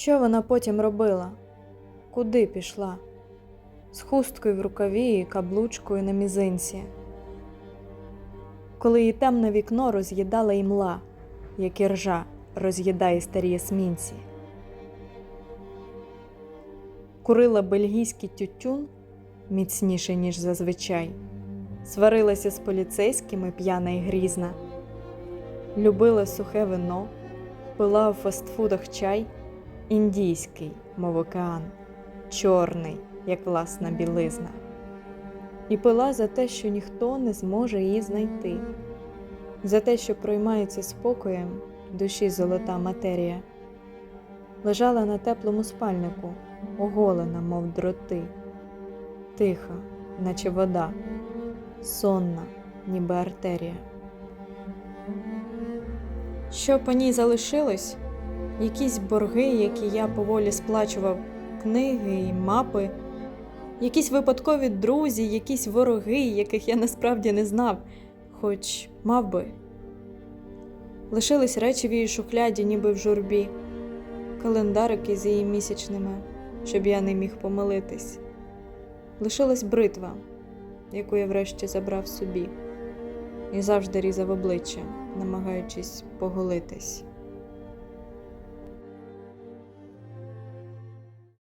Що вона потім робила? Куди пішла? З хусткою в рукаві і каблучкою на мізинці. Коли її темне вікно роз'їдала імла, як і ржа роз'їдає старі есмінці. Курила бельгійський тютюн міцніше, ніж зазвичай, сварилася з поліцейськими п'яна й грізна, любила сухе вино, пила в фастфудах чай, індійський, мов океан, чорний, як власна білизна, і пила за те, що ніхто не зможе її знайти, за те, що проймається спокоєм душі золота матерія, лежала на теплому спальнику, оголена, мов дроти, тиха, наче вода, сонна, ніби артерія. Що по ній залишилось? Якісь борги, які я поволі сплачував, книги і мапи, якісь випадкові друзі, якісь вороги, яких я насправді не знав, хоч мав би. Лишились речі в її шухляді, ніби в журбі, календарики з її місячними, щоб я не міг помилитись. Лишилась бритва, яку я врешті забрав собі, і завжди різав обличчя, намагаючись поголитись.